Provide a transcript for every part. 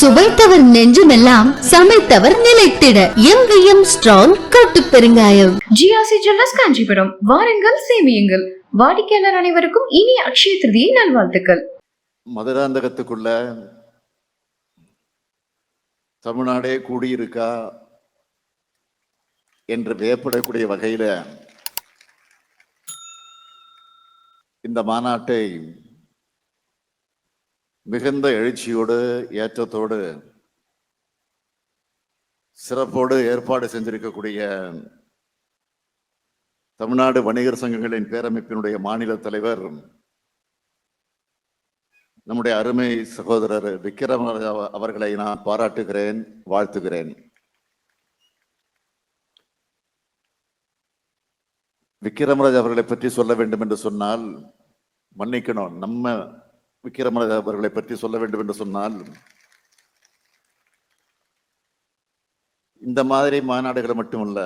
சுவைத்தவர் நெஞ்சுமெல்லாம் சமைத்தவர் நிலைத்திட. எங்கேயும் ஸ்ட்ராங் கட்டு பெருங்காயம். GRC jewellers Kanchipuram. வாருங்கள் சேமியுங்கள். வாடிக்கையாளர் அனைவருக்கும் இனிய அக்ஷய திருதியை நல்வாழ்த்துக்கள். மதுராந்தகத்துக்குள்ள தமிழ்நாடே கூடியிருக்கா என்று வியப்படக்கூடிய வகையில இந்த மாநாட்டை மிகுந்த எழுச்சியோடு ஏற்றத்தோடு சிறப்போடு ஏற்பாடு செஞ்சிருக்கக்கூடிய தமிழ்நாடு வணிகர் சங்கங்களின் பேரமைப்பினுடைய மாநில தலைவர் நம்முடைய அருமை சகோதரர் விக்ரமராஜா அவர்களை நான் பாராட்டுகிறேன் வாழ்த்துகிறேன். விக்ரமராஜ் அவர்களை பற்றி சொல்ல வேண்டும் என்று சொன்னால் மன்னிக்கணும் நம்ம விக்ரமராஜ் அவர்களை பற்றி சொல்ல வேண்டும் என்று சொன்னால் இந்த மாதிரி மாநாடுகள் மட்டுமல்ல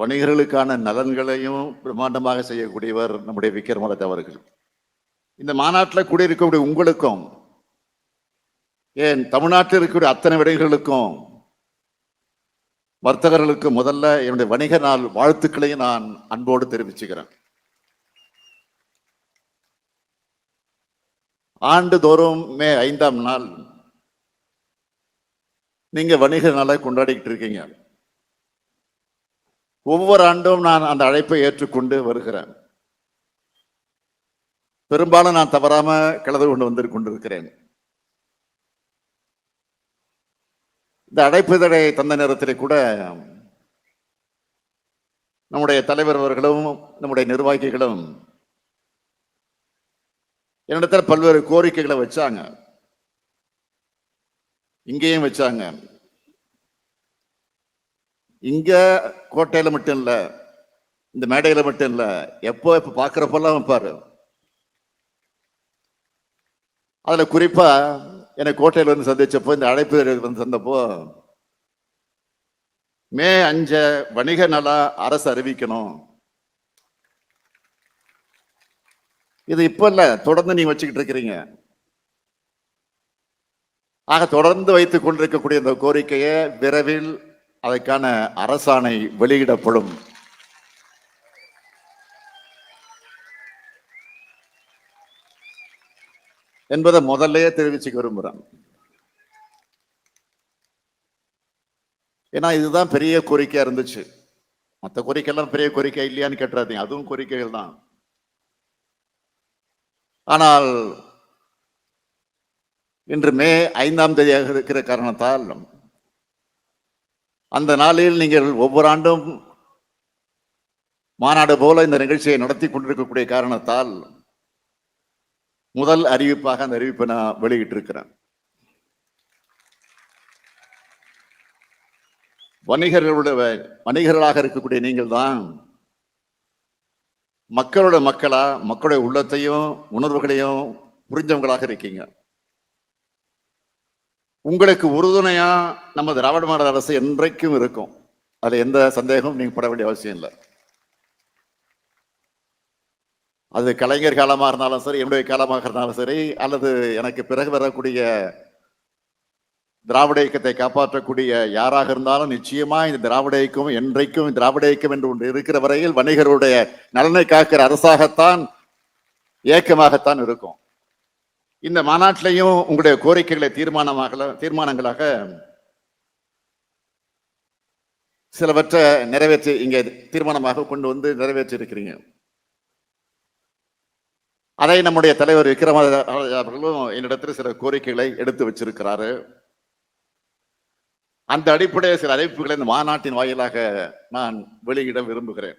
வணிகர்களுக்கான நலன்களையும் பிரம்மாண்டமாக செய்யக்கூடியவர் நம்முடைய விக்ரமராஜ் அவர்கள். இந்த மாநாட்டில் கூடியிருக்கக்கூடிய உங்களுக்கும் ஏன் தமிழ்நாட்டில் இருக்கக்கூடிய அத்தனை விடைகளுக்கும் வர்த்தகர்களுக்கு முதல்ல என்னுடைய வணிக நாள் வாழ்த்துக்களையும் நான் அன்போடு தெரிவிச்சுக்கிறேன். ஆண்டுதோறும் மே ஐந்தாம் நாள் நீங்க வணிக நாளை கொண்டாடிக்கிட்டு இருக்கீங்க. ஒவ்வொரு ஆண்டும் நான் அந்த அழைப்பை ஏற்றுக்கொண்டு வருகிறேன். பெரும்பாலும் நான் தவறாம கலந்து கொண்டு வந்து கொண்டிருக்கிறேன். இந்த அழைப்புதடை தந்த நேரத்தில் கூட நம்முடைய தலைவர் அவர்களும் நம்முடைய நிர்வாகிகளும் என்னிடத்தில் பல்வேறு கோரிக்கைகளை வச்சாங்க. இங்கேயும் வச்சாங்க. இங்க கோட்டையில மட்டும் இல்லை இந்த மேடையில மட்டும் இல்லை எப்போ இப்போ பார்க்குறப்பெல்லாம் வைப்பாரு அதில் குறிப்பாக என்னை கோட்டையில் வந்து சந்திச்சப்போ இந்த அழைப்பு வந்து சந்தப்போ மே அஞ்ச வணிக நல அரசு அறிவிக்கணும். இது இப்ப இல்ல தொடர்ந்து நீங்க வச்சுக்கிட்டு இருக்கிறீங்க. ஆக தொடர்ந்து வைத்துக் கொண்டிருக்கக்கூடிய இந்த கோரிக்கையை விரைவில் அதற்கான அரசாணை வெளியிடப்படும். என்பதை முதல்லயே தெரிவிச்சுக்க விரும்புகிறேன் ஏன்னா இதுதான் பெரிய கோரிக்கையா இருந்துச்சு. மற்ற கோரிக்கையெல்லாம் பெரிய கோரிக்கை இல்லையான்னு கேட்டுறாதீங்க. அதுவும் கோரிக்கைகள் தான். ஆனால் இன்று மே ஐந்தாம் தேதியாக இருக்கிற காரணத்தால் அந்த நாளில் நீங்கள் ஒவ்வொரு ஆண்டும் மாநாடு போல இந்த நிகழ்ச்சியை நடத்தி கொண்டிருக்கக்கூடிய காரணத்தால் முதல் அறிவிப்பாக அந்த அறிவிப்பை நான் வெளியிட்டிருக்கிறேன். வணிகர்களுடைய வணிகர்களாக இருக்கக்கூடிய நீங்கள் தான் மக்களோட மக்களா மக்களுடைய உள்ளத்தையும் உணர்வுகளையும் புரிஞ்சவங்களாக இருக்கீங்க. உங்களுக்கு உறுதுணையா நம்ம திராவிட மாடல் அரசு என்றைக்கும் இருக்கும். அது எந்த சந்தேகமும் நீங்க பட வேண்டிய அவசியம் இல்லை. அது கலைஞர் காலமாக இருந்தாலும் சரி என்னுடைய காலமாக இருந்தாலும் சரி அல்லது எனக்கு பிறகு வரக்கூடிய திராவிட இயக்கத்தை காப்பாற்றக்கூடிய யாராக இருந்தாலும் நிச்சயமா இந்த திராவிட இயக்கம் என்றைக்கும் திராவிட இயக்கம் என்று ஒன்று இருக்கிற வரையில் வணிகருடைய நலனை காக்கிற அரசாகத்தான் இயக்கமாகத்தான் இருக்கும். இந்த மாநாட்டிலையும் உங்களுடைய கோரிக்கைகளை தீர்மானமாக தீர்மானங்களாக சிலவற்றை நிறைவேற்றி இங்கே தீர்மானமாக கொண்டு வந்து நிறைவேற்றி இருக்கிறீங்க அதை நம்முடைய தலைவர் விக்ரமராஜா அவர்களும் என்னிடத்தில் சில கோரிக்கைகளை எடுத்து வச்சிருக்கிறாரு. அந்த அடிப்படையில் சில அறிவிப்புகளை இந்த மாநாட்டின் வாயிலாக நான் வெளியிட விரும்புகிறேன்.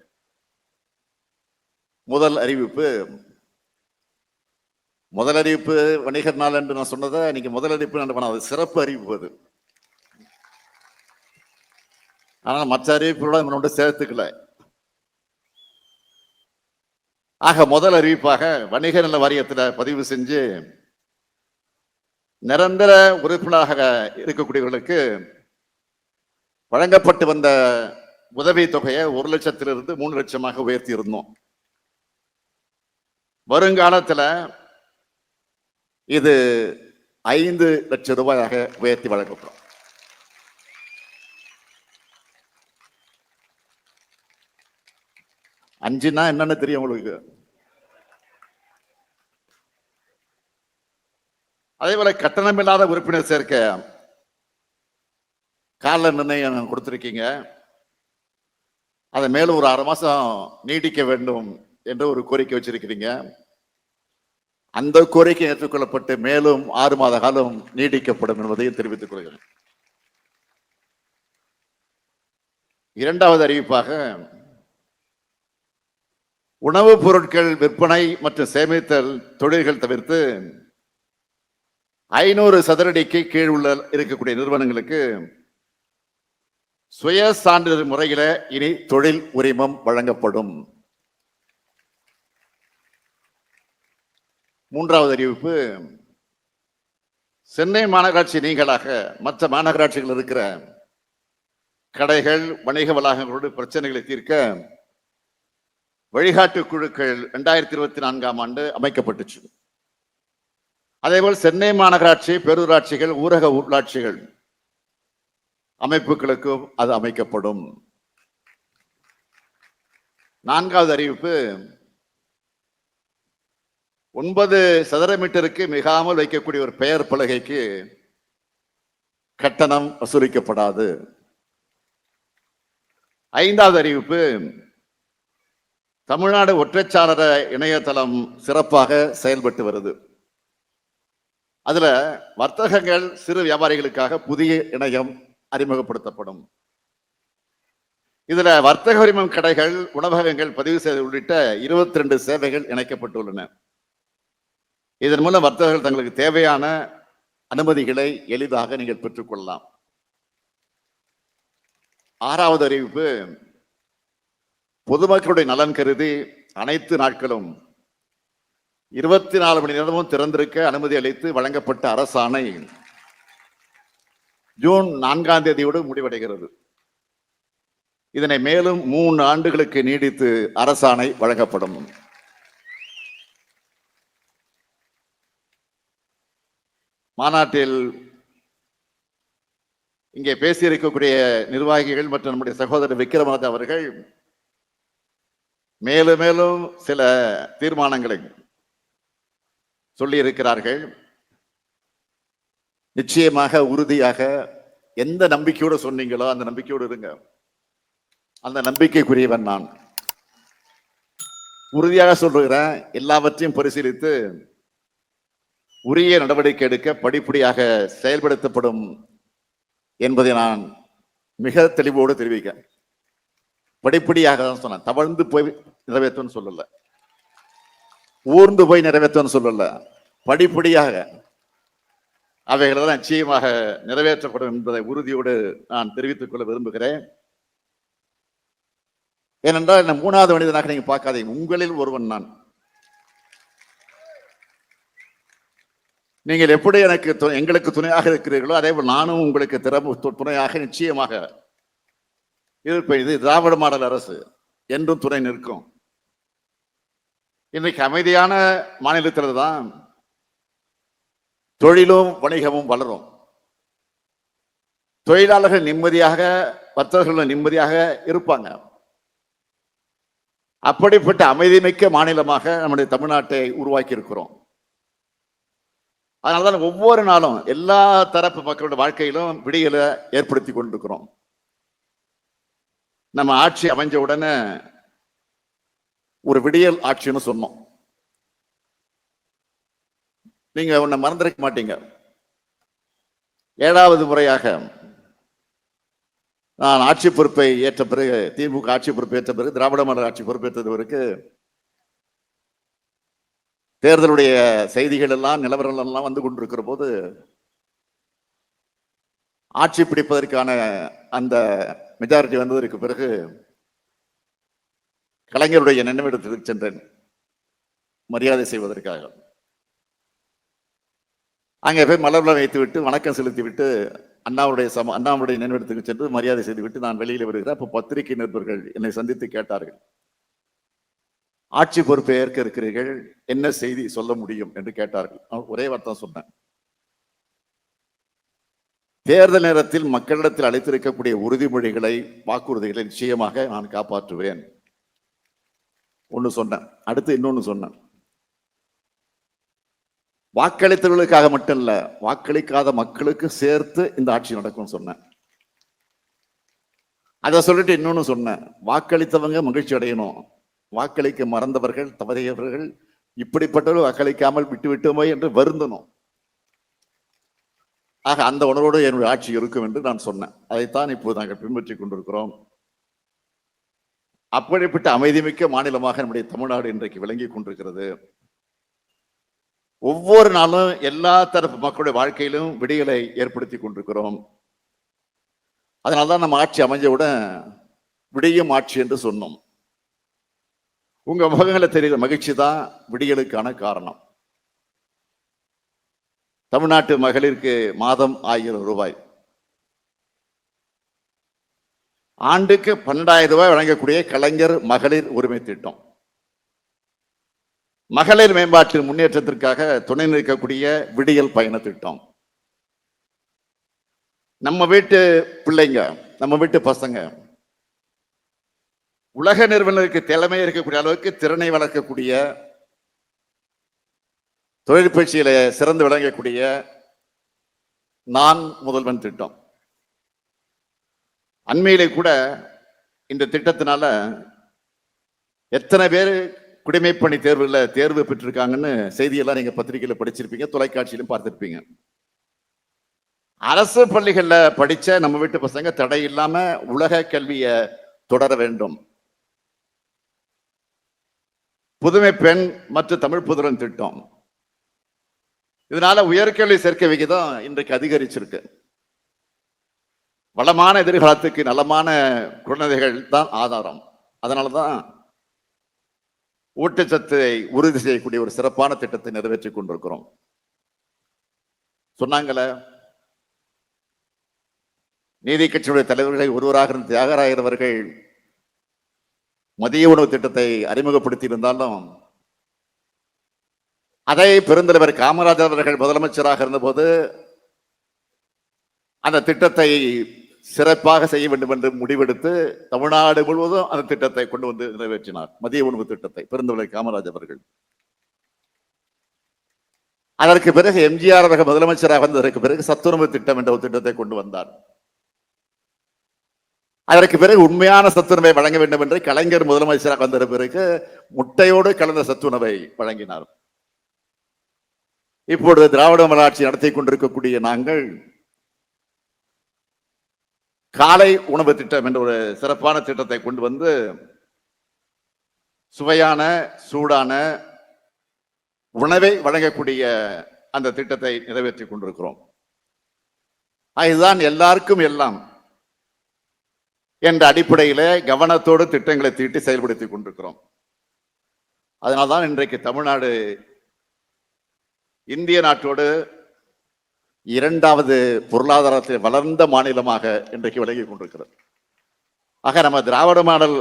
முதல் அறிவிப்பு முதல் அறிவிப்பு வணிகர் நாள் என்று நான் சொன்னதை நீங்க முதல் அறிவிப்பு நான் அது சிறப்பு அறிவிப்பு அது. ஆனால் மற்ற அறிவிப்புகளோட நம்மளோட சேர்த்துக்கல. ஆக முதல் அறிவிப்பாக வணிக நல வாரியத்தில் பதிவு செஞ்சு நிரந்தர உறுப்பினராக இருக்கக்கூடியவர்களுக்கு வழங்கப்பட்டு வந்த உதவி தொகையை ஒரு லட்சத்திலிருந்து மூணு லட்சமாக உயர்த்தி இருந்தோம் வருங்காலத்தில் இது ஐந்து லட்சம் ரூபாயாக உயர்த்தி வழங்கப்படும். அஞ்சுன்னா என்னன்னு தெரியும் உங்களுக்கு. அதே போல கட்டணமில்லாத உறுப்பினர் சேர்க்க கால நிர்ணயம் கொடுத்துருக்கீங்க. அதை மேலும் ஒரு ஆறு மாதம் நீட்டிக்க வேண்டும் என்று ஒரு கோரிக்கை வச்சிருக்கிறீங்க. அந்த கோரிக்கை ஏற்றுக்கொள்ளப்பட்டு மேலும் ஆறு மாத காலம் நீடிக்கப்படும் என்பதையும் தெரிவித்துக் கொள்கிறேன். இரண்டாவது அறிவிப்பாக உணவுப் பொருட்கள் விற்பனை மற்றும் சேமித்தல் தொழில்கள் தவிர்த்து ஐநூறு சதுரடிக்கு கீழ் உள்ள இருக்கக்கூடிய நிறுவனங்களுக்கு சுய சான்றிதழ் முறையில இனி தொழில் உரிமம் வழங்கப்படும். மூன்றாவது அறிவிப்பு சென்னை மாநகராட்சி நீங்களாக மற்ற மாநகராட்சிகள் இருக்கிற கடைகள் வணிக வளாகங்களோடு பிரச்சனைகளை தீர்க்க வழிகாட்டு குழுக்கள் ரெண்டாயிரத்தி இருபத்தி நான்காம் ஆண்டு அமைக்கப்பட்டுச்சு. அதேபோல் சென்னை மாநகராட்சி பேரூராட்சிகள் ஊரக உள்ளாட்சிகள் அமைப்புகளுக்கும் அது அமைக்கப்படும். நான்காவது அறிவிப்பு ஒன்பது சதுர மீட்டருக்கு மிகாமல் வைக்கக்கூடிய ஒரு பெயர் பலகைக்கு கட்டணம் வசூலிக்கப்படாது. ஐந்தாவது அறிவிப்பு தமிழ்நாடு ஒற்றைச்சாளர இணையதளம் சிறப்பாக செயல்பட்டு வருது. அதுல வர்த்தகங்கள் சிறு வியாபாரிகளுக்காக புதிய இணையம் அறிமுகப்படுத்தப்படும். இதுல வர்த்தக உரிமம் கடைகள் உணவகங்கள் பதிவு செய்து உள்ளிட்ட இருபத்தி ரெண்டு சேவைகள் இணைக்கப்பட்டுள்ளன. இதன் மூலம் வர்த்தகர்கள் தங்களுக்கு தேவையான அனுமதிகளை எளிதாக நீங்கள் பெற்றுக்கொள்ளலாம் ஆறாவது அறிவிப்பு பொதுமக்களுடைய நலன் கருதி அனைத்து நாட்களும் இருபத்தி நாலு மணி நேரமும் திறந்திருக்க அனுமதி அளித்து வழங்கப்பட்ட அரசாணை. ஜூன் நான்காம் தேதியோடு முடிவடைகிறது. இதனை மேலும் மூன்று ஆண்டுகளுக்கு நீடித்து அரசாணை வழங்கப்படும். மாநாட்டில் இங்கே பேசியிருக்கக்கூடிய நிர்வாகிகள் மற்றும் நம்முடைய சகோதரர் விக்ரமநாத் அவர்கள் மேலும் மேலும் சில தீர்மானங்களை சொல்லியிருக்கிறார்கள். நிச்சயமாக உறுதியாக எந்த நம்பிக்கையோடு சொன்னீங்களோ அந்த நம்பிக்கையோடு இருங்க. அந்த நம்பிக்கைக்குரியவன் நான். உறுதியாக சொல்லுகிறேன் எல்லாவற்றையும் பரிசீலித்து உரிய நடவடிக்கை எடுக்க படிப்படியாக செயல்படுத்தப்படும் என்பதை நான் மிக தெளிவோடு தெரிவிக்க. படிப்படியாக தான் சொன்னேன் தவழ்ந்து போய் நிறைவேற்றும்னு சொல்லல. ஊர்ந்து போய் நிறைவேற்றும்னு சொல்லல. படிப்படியாக அவைகளெல்லாம் நிச்சயமாக நிறைவேற்றப்படும் என்பதை உறுதியோடு நான் தெரிவித்துக் கொள்ள விரும்புகிறேன். ஏனென்றால் என்ன மூணாவது மனிதனாக நீங்கள் பார்க்காதீங்க. உங்களில் ஒருவன் நான். நீங்கள் எப்படி எனக்கு து- எங்களுக்கு துணையாக இருக்கிறீர்களோ அதே போல் நானும் உங்களுக்கு திறம துணையாக நிச்சயமாக இருப்பேன். இது திராவிட மாடல் அரசு. என்றும் துணை நிற்கும். இன்றைக்கு அமைதியான மாநிலத்தில் தான் தொழிலும் வணிகமும் வளரும். தொழிலாளர்கள் நிம்மதியாக வர்த்தகர்கள் நிம்மதியாக இருப்பாங்க. அப்படிப்பட்ட அமைதிமிக்க மாநிலமாக நம்முடைய தமிழ்நாட்டை உருவாக்கி இருக்கிறோம் அதனாலதான் ஒவ்வொரு நாளும் எல்லா தரப்பு மக்களுடைய வாழ்க்கையிலும் விடியலை ஏற்படுத்தி கொண்டிருக்கிறோம். நம்ம ஆட்சி அமைஞ்ச உடனே ஒரு விடியல் ஆட்சின்னு சொன்னோம். நீங்க உன்னை மறந்திருக்க மாட்டீங்க. ஏழாவது முறையாக நான் ஆட்சி பொறுப்பை ஏற்ற பிறகு திமுக ஆட்சி பொறுப்பை ஏற்ற பிறகு திராவிட மாடல் ஆட்சி பொறுப்பேற்றவருக்கு தேர்தலுடைய செய்திகள் எல்லாம் நிலவரங்கள் எல்லாம் வந்து கொண்டிருக்கிற போது ஆட்சி பிடிப்பதற்கான அந்த மெஜாரிட்டி வந்ததற்கு பிறகு கலைஞருடைய நினைவிடத்திற்கு சென்றேன். மரியாதை செய்வதற்காக. அங்கே போய் மலர்ல வைத்து விட்டு வணக்கம் செலுத்தி விட்டு அண்ணாவுடைய சம அண்ணாவுடைய நினைவிடத்துக்கு சென்று மரியாதை செய்துவிட்டு நான் வெளியில் வருகிறேன். அப்போ பத்திரிகை நிருபர்கள் என்னை சந்தித்து கேட்டார்கள். ஆட்சி பொறுப்பை ஏற்க இருக்கிறீர்கள் என்ன செய்தி சொல்ல முடியும் என்று கேட்டார்கள். ஒரே வார்த்தை சொன்னேன். தேர்தல் நேரத்தில் மக்களிடத்தில் அளித்திருக்கக்கூடிய உறுதிமொழிகளை வாக்குறுதிகளை நிச்சயமாக நான் காப்பாற்றுவேன். ஒன்று சொன்னேன். அடுத்து இன்னொன்று சொன்னேன். வாக்களித்தவர்களுக்காக மட்டும் இல்லை வாக்களிக்காத மக்களுக்கு சேர்த்து இந்த ஆட்சி நடக்கும்னு சொன்னேன். அதை சொல்லிட்டு இன்னொன்று சொன்னேன். வாக்களித்தவங்க மகிழ்ச்சி அடையணும். வாக்களிக்க மறந்தவர்கள் தவறியவர்கள் இப்படிப்பட்டவர்கள் வாக்களிக்காமல் விட்டு விட்டோமோ என்று வருந்தணும். ஆக அந்த உணர்வோடு என்னுடைய ஆட்சி இருக்கும் என்று நான் சொன்னேன். அதைத்தான் இப்போது நாங்கள் பின்பற்றிக் கொண்டிருக்கிறோம். அப்படிப்பட்ட அமைதிமிக்க மாநிலமாக நம்முடைய தமிழ்நாடு இன்றைக்கு விளங்கி கொண்டிருக்கிறது. ஒவ்வொரு நாளும் எல்லா தரப்பு மக்களுடைய வாழ்க்கையிலும் விடிகளை ஏற்படுத்தி கொண்டிருக்கிறோம். அதனால்தான் நம்ம ஆட்சி அமைஞ்சவுடன் விடியும் ஆட்சி என்று சொன்னோம். உங்க முகங்களை தெரிகிற மகிழ்ச்சி தான் விடியலுக்கான காரணம். தமிழ்நாட்டு மகளிருக்கு மாதம் ஆயிரம் ரூபாய். ஆண்டுக்கு பன்னெண்டாயிரம் ரூபாய் வழங்கக்கூடிய கலைஞர் மகளிர் உரிமை திட்டம். மகளிர் மேம்பாட்டின் முன்னேற்றத்திற்காக துணை நிற்கக்கூடிய விடியல் பயண திட்டம். நம்ம வீட்டு பிள்ளைங்க நம்ம வீட்டு பசங்க உலக நிறுவனருக்கு திறமை இருக்கக்கூடிய அளவுக்கு திறனை வளர்க்கக்கூடிய தொழிற்பயிற்சியில சிறந்து விளங்கக்கூடிய நான் முதல்வன் திட்டம். அண்மையிலே கூட இந்த திட்டத்தினால எத்தனை பேர் குடிமைப்பணி தேர்வில் தேர்வு பெற்றிருக்காங்கன்னு செய்தியெல்லாம் நீங்கள் பத்திரிகையில் படிச்சிருப்பீங்க தொலைக்காட்சியிலும் பார்த்துருப்பீங்க. அரசு பள்ளிகளில் படித்த நம்ம வீட்டு பசங்க தடை இல்லாமல் உலக கல்வியை தொடர வேண்டும். புதுமை பெண் மற்றும் தமிழ் புதுரன் திட்டம். இதனால உயர்கல்வி சேர்க்கை விகிதம் இன்றைக்கு அதிகரிச்சிருக்கு. வளமான எதிர்காலத்துக்கு நலமான குழந்தைகள் தான் ஆதாரம். அதனாலதான் ஊட்டச்சத்தை உறுதி செய்யக்கூடிய ஒரு சிறப்பான திட்டத்தை நிறைவேற்றி கொண்டிருக்கிறோம். சொன்னாங்கள நீதி கட்சியுடைய தலைவர்களை ஒருவராக இருந்த தியாகராயர் அவர்கள் மதிய உணவு திட்டத்தை அறிமுகப்படுத்தி இருந்தாலும் அதை பெருந்தலைவர் காமராஜர் அவர்கள் முதலமைச்சராக இருந்தபோது அந்த திட்டத்தை சிறப்பாக செய்ய வேண்டும் என்று முடிவெடுத்து தமிழ்நாடு முழுவதும் அந்த திட்டத்தை கொண்டு வந்து நிறைவேற்றினார். மதிய உணவு திட்டத்தை பெருந்தவளை காமராஜ் அவர்கள். அதற்கு பிறகு எம்ஜிஆர் அவர்கள் முதலமைச்சராக வந்ததற்கு பிறகு சத்துணவு திட்டம் என்ற ஒரு திட்டத்தை கொண்டு வந்தார். அதற்கு பிறகு உண்மையான சத்துணவை வழங்க வேண்டும் என்று கலைஞர் முதலமைச்சராக வந்த பிறகு முட்டையோடு கலந்த சத்துணவை வழங்கினார். இப்பொழுது திராவிட மலாட்சி நடத்தி கொண்டிருக்கக்கூடிய நாங்கள் காலை உணவு திட்டம் என்ற ஒரு சிறப்பான திட்டத்தை கொண்டு வந்து சுவையான சூடான உணவை வழங்கக்கூடிய அந்த திட்டத்தை நிறைவேற்றி கொண்டிருக்கிறோம். இதுதான் எல்லாருக்கும் எல்லாம் என்ற அடிப்படையில கவனத்தோடு திட்டங்களை தீட்டி செயல்படுத்தி கொண்டிருக்கிறோம். அதனால்தான் இன்றைக்கு தமிழ்நாடு இந்திய நாட்டோடு இரண்டாவது பொருளாதாரத்தில் வளர்ந்த மாநிலமாக இன்றைக்கு விலகி கொண்டிருக்கிறது. ஆக நம்ம திராவிட மாடல்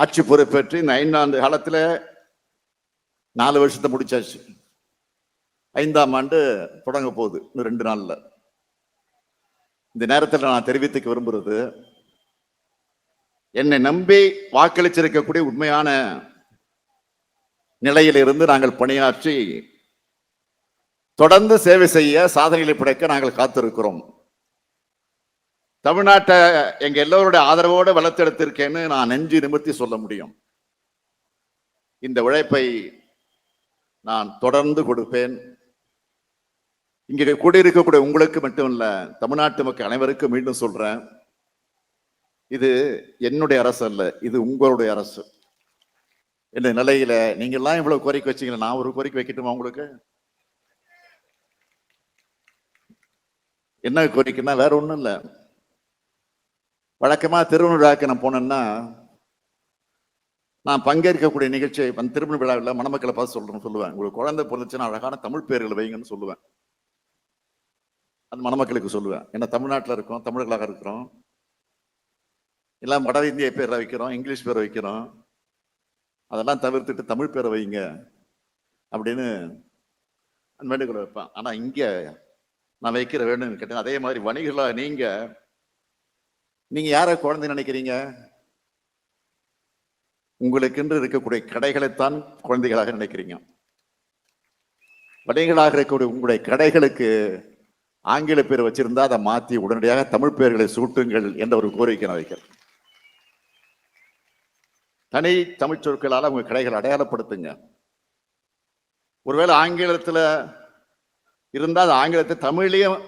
ஆட்சி பொறுப்பேற்று இந்த ஐந்தாண்டு காலத்தில் நாலு வருஷத்தை முடிச்சாச்சு. ஐந்தாம் ஆண்டு தொடங்க போகுது இன்னும் ரெண்டு நாளில். இந்த நேரத்தில் நான் தெரிவித்துக்க விரும்புகிறது என்னை நம்பி வாக்களிச்சிருக்கக்கூடிய உண்மையான நிலையிலிருந்து நாங்கள் பணியாற்றி தொடர்ந்து சேவை செய்ய சாதனைகளை படைக்க நாங்கள் காத்திருக்கிறோம். தமிழ்நாட்டை எங்க எல்லோருடைய ஆதரவோடு வளர்த்தெடுத்திருக்கேன்னு நான் நெஞ்சு நிமிர்த்தி சொல்ல முடியும். இந்த உழைப்பை நான் தொடர்ந்து கொடுப்பேன். இங்கே கூடியிருக்கக்கூடிய உங்களுக்கு மட்டும் இல்லை தமிழ்நாட்டு மக்கள் அனைவருக்கும் மீண்டும் சொல்றேன். இது என்னுடைய அரசு அல்ல இது உங்களுடைய அரசு. இந்த நிலையில நீங்கள்லாம் இவ்வளவு கோரிக்கை வச்சீங்களா நான் ஒரு கோரிக்கை வைக்கட்டுமா உங்களுக்கு? என்ன கோரிக்கைன்னா வேற ஒன்றும் இல்லை. வழக்கமா திருவண்ணூராக்கு விழாக்கு நான் போனேன்னா நான் பங்கேற்கக்கூடிய நிகழ்ச்சியை அந்த திருமண விழாவில் மணமக்களை பார்த்து சொல்றேன் சொல்லுவேன். உங்களுக்கு குழந்தை பிறந்துச்சுன்னா அழகான தமிழ் பேர்களை வைங்கன்னு சொல்லுவேன். அது மணமக்களுக்கு சொல்லுவேன். ஏன்னா தமிழ்நாட்டில் இருக்கோம் தமிழர்களாக இருக்கிறோம். எல்லாம் வட இந்திய பேரை வைக்கிறோம் இங்கிலீஷ் பேரை வைக்கிறோம். அதெல்லாம் தவிர்த்துட்டு தமிழ் பேரை வைங்க அப்படின்னு வேண்டுகோள் வைப்பேன். ஆனால் இங்கே நான் வைக்கிற வேண்டும் கேட்டேன் அதே மாதிரி வணிகர்களா நீங்க நீங்க யார குழந்தை நினைக்கிறீங்க? உங்களுக்கென்று இருக்கக்கூடிய கடைகளைத்தான் குழந்தைகளாக நினைக்கிறீங்க. வணிகர்களாக இருக்கக்கூடிய உங்களுடைய கடைகளுக்கு ஆங்கில பேர் வச்சிருந்தா அதை மாத்தி உடனடியாக தமிழ் பெயர்களை சூட்டுங்கள் என்ற ஒரு கோரிக்கை நான் வைக்கிறேன். தனி தமிழ் சொற்களால் உங்க கடைகளை அடையாளப்படுத்துங்க. ஒருவேளை ஆங்கிலத்துல இருந்தால் அது ஆங்கிலத்தை தமிழ்லயும்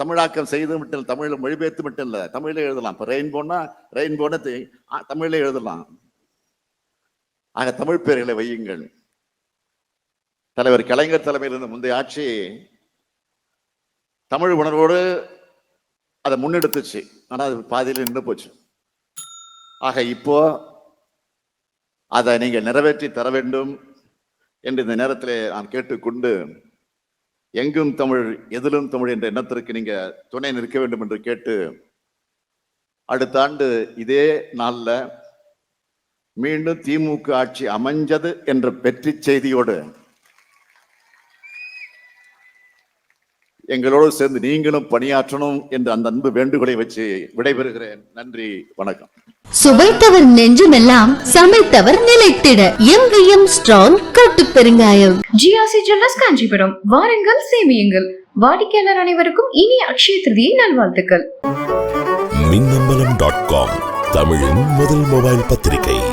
தமிழாக்கம் செய்து மட்டும் இல்லை, தமிழ்ல மொழிபெயர்த்து மட்டும் இல்லை தமிழில் எழுதலாம். இப்போ ரெயின்போன்னா ரெயின்போன்னு தமிழில் எழுதலாம். ஆக தமிழ் பெயர்களை வையுங்கள். தலைவர் கலைஞர் தலைமையில் இருந்த முந்தைய ஆட்சி தமிழ் உணர்வோடு அதை முன்னெடுத்துச்சு. ஆனா அது பாதியில் நின்று போச்சு. ஆக இப்போ அதை நீங்கள் நிறைவேற்றி தர வேண்டும் என்று இந்த நேரத்திலே நான் கேட்டுக்கொண்டு எங்கும் தமிழ் எதிலும் தமிழ் என்ற எண்ணத்திற்கு நீங்க துணை நிற்க வேண்டும் என்று கேட்டு அடுத்த ஆண்டு இதே நாளில் மீண்டும் திமுக ஆட்சி அமைஞ்சது என்ற வெற்றி செய்தியோடு எங்களோடு சேர்ந்து நீங்களும் பணியாற்றணும் என்ற அந்த அன்பு வேண்டுகோளை வச்சு விடைபெறுகிறேன். நன்றி வணக்கம். சுவைத்தவர் நெஞ்சமெல்லாம் சமைத்தவர் நிலைத்திட. எங்கேயும் ஸ்ட்ராங் கட்டு பெருங்காயம். GRC jewellers Kanchipuram. வாருங்கள் சேமியுங்கள். வாடிக்கையாளர் அனைவருக்கும் இனிய அக்ஷய திருதியை நல்வாழ்த்துக்கள். மின்னம்பலம் டாட் காம் தமிழின் முதல் மொபைல் பத்திரிகை.